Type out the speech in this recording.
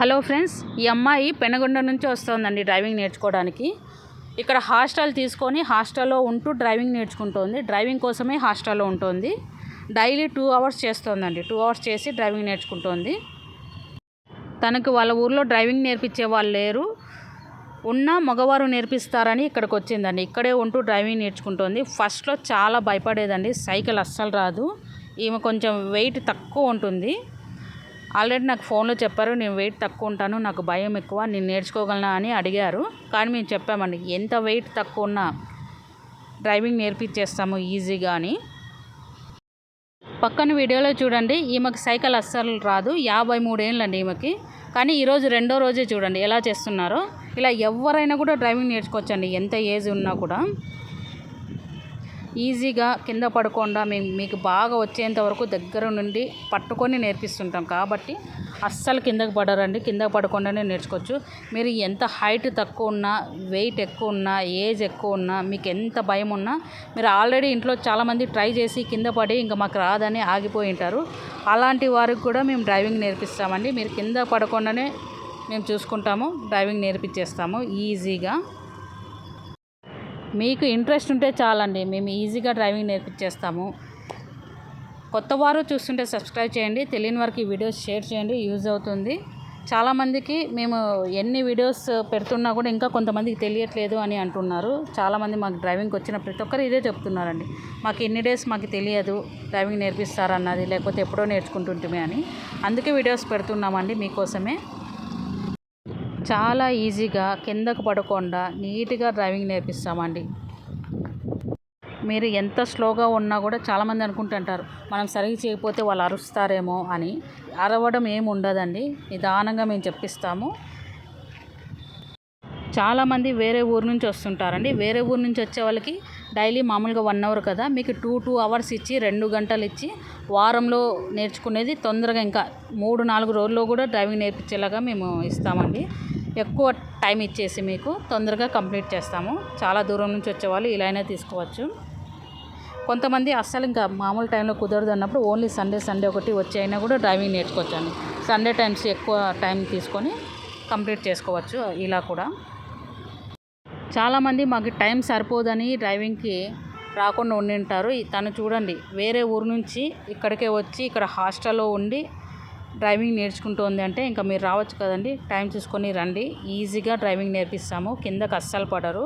Hello friends ఈ అమ్మాయి పెనగొండ నుంచి వస్తుందండి డ్రైవింగ్ నేర్చుకోవడానికి. ఇక్కడ హాస్టల్ తీసుకొని హాస్టల్లో ఉంటూ డ్రైవింగ్ నేర్చుకుంటోంది. డ్రైవింగ్ కోసమే హాస్టల్లో ఉంటుంది. డైలీ టూ అవర్స్ చేస్తోందండి. టూ అవర్స్ చేసి డ్రైవింగ్ నేర్చుకుంటోంది. తనకు వాళ్ళ ఊర్లో డ్రైవింగ్ నేర్పించే వాళ్ళు లేరు. ఉన్న మగవారు నేర్పిస్తారని ఇక్కడికి వచ్చిందండి ఇక్కడే ఉంటూ డ్రైవింగ్ నేర్చుకుంటోంది. ఫస్ట్లో చాలా భయపడేదండి. సైకిల్ అస్సలు రాదు. ఈమె కొంచెం వెయిట్ తక్కువ ఉంటుంది. ఆల్రెడీ నాకు ఫోన్లో చెప్పారు నేను వెయిట్ తక్కువ ఉంటాను నాకు భయం ఎక్కువ నేను నేర్చుకోగలనా అని అడిగారు. కానీ మేము చెప్పామండి ఎంత వెయిట్ తక్కువ ఉన్నా డ్రైవింగ్ నేర్పించేస్తాము ఈజీగా అని. పక్కన వీడియోలో చూడండి ఈమెకి సైకిల్ అస్సలు రాదు యాభై మూడేళ్ళండి ఈమెకి. కానీ ఈరోజు రెండో రోజే చూడండి ఎలా చేస్తున్నారో. ఇలా ఎవరైనా కూడా డ్రైవింగ్ నేర్చుకోవచ్చండి ఎంత ఏజ్ ఉన్నా కూడా. ఈజీగా కింద పడకుండా మేము మీకు బాగా వచ్చేంత వరకు దగ్గర నుండి పట్టుకొని నేర్పిస్తుంటాం. కాబట్టి అస్సలు కిందకు పడరండి. కింద పడకుండానే నేర్చుకోవచ్చు. మీరు ఎంత హైట్ తక్కువ ఉన్నా వెయిట్ ఎక్కువ ఉన్నా ఏజ్ ఎక్కువ ఉన్నా మీకు ఎంత భయం ఉన్నా మీరు ఆల్రెడీ ఇంట్లో చాలామంది ట్రై చేసి కింద పడి ఇంకా మాకు రాదని ఆగిపోయి ఉంటారు. అలాంటి వారికి కూడా మేము డ్రైవింగ్ నేర్పిస్తామండి. మీరు కింద పడకుండానే మేము చూసుకుంటాము డ్రైవింగ్ నేర్పించేస్తాము ఈజీగా. మీకు ఇంట్రెస్ట్ ఉంటే చాలండి. మేము ఈజీగా డ్రైవింగ్ నేర్పించేస్తాము కొత్త వారు చూస్తుంటే సబ్స్క్రైబ్ చేయండి. తెలియని వారికి ఈ వీడియోస్ షేర్ చేయండి. యూజ్ అవుతుంది. చాలామందికి మేము ఎన్ని వీడియోస్ పెడుతున్నా కూడా ఇంకా కొంతమందికి తెలియట్లేదు అని అంటున్నారు. చాలామంది మాకు డ్రైవింగ్కి వచ్చిన ప్రతి ఒక్కరు ఇదే చెప్తున్నారండి. మాకు ఎన్ని డేస్ మాకు తెలియదు డ్రైవింగ్ నేర్పిస్తారన్నది లేకపోతే ఎప్పుడో నేర్చుకుంటుంటే అని. అందుకే వీడియోస్ పెడుతున్నామండి మీకోసమే. చాలా ఈజీగా కిందకు పడకుండా నీట్గా డ్రైవింగ్ నేర్పిస్తామండి. మీరు ఎంత స్లోగా ఉన్నా కూడా చాలామంది అనుకుంటుంటారు మనం సరిగ్గా చేయకపోతే వాళ్ళు అరుస్తారేమో అని. అరవడం ఏమి ఉండదండి. నిదానంగా మేము చెప్పిస్తాము. చాలామంది వేరే ఊరు నుంచి వస్తుంటారండి. వేరే ఊరు నుంచి వచ్చే వాళ్ళకి డైలీ మామూలుగా వన్ అవర్ కదా. మీకు టూ టూ అవర్స్ ఇచ్చి రెండు గంటలు ఇచ్చి వారంలో నేర్చుకునేది తొందరగా ఇంకా మూడు నాలుగు రోజుల్లో కూడా డ్రైవింగ్ నేర్పించేలాగా మేము ఇస్తామండి. ఎక్కువ టైం ఇచ్చేసి మీకు తొందరగా కంప్లీట్ చేస్తాము. చాలా దూరం నుంచి వచ్చేవాళ్ళు ఇలా అయినా తీసుకోవచ్చు. కొంతమంది అస్సలు ఇంకా మామూలు టైంలో కుదరదు అన్నప్పుడు ఓన్లీ సండే సండే ఒకటి వచ్చి అయినా కూడా డ్రైవింగ్ నేర్చుకోవచ్చు అండి సండే టైమ్స్ ఎక్కువ టైం తీసుకొని కంప్లీట్ చేసుకోవచ్చు. ఇలా కూడా చాలామంది మాకు టైం సరిపోదని డ్రైవింగ్కి రాకుండా ఉండింటారు. తను చూడండి వేరే ఊరు నుంచి ఇక్కడికే వచ్చి ఇక్కడ హాస్టల్లో ఉండి డ్రైవింగ్ నేర్చుకుంటుంది అంటే ఇంకా మీరు రావచ్చు కదండి. టైం చూసుకొని రండి. ఈజీగా డ్రైవింగ్ నేర్పిస్తాము. కిందకు అస్సలు పడరు.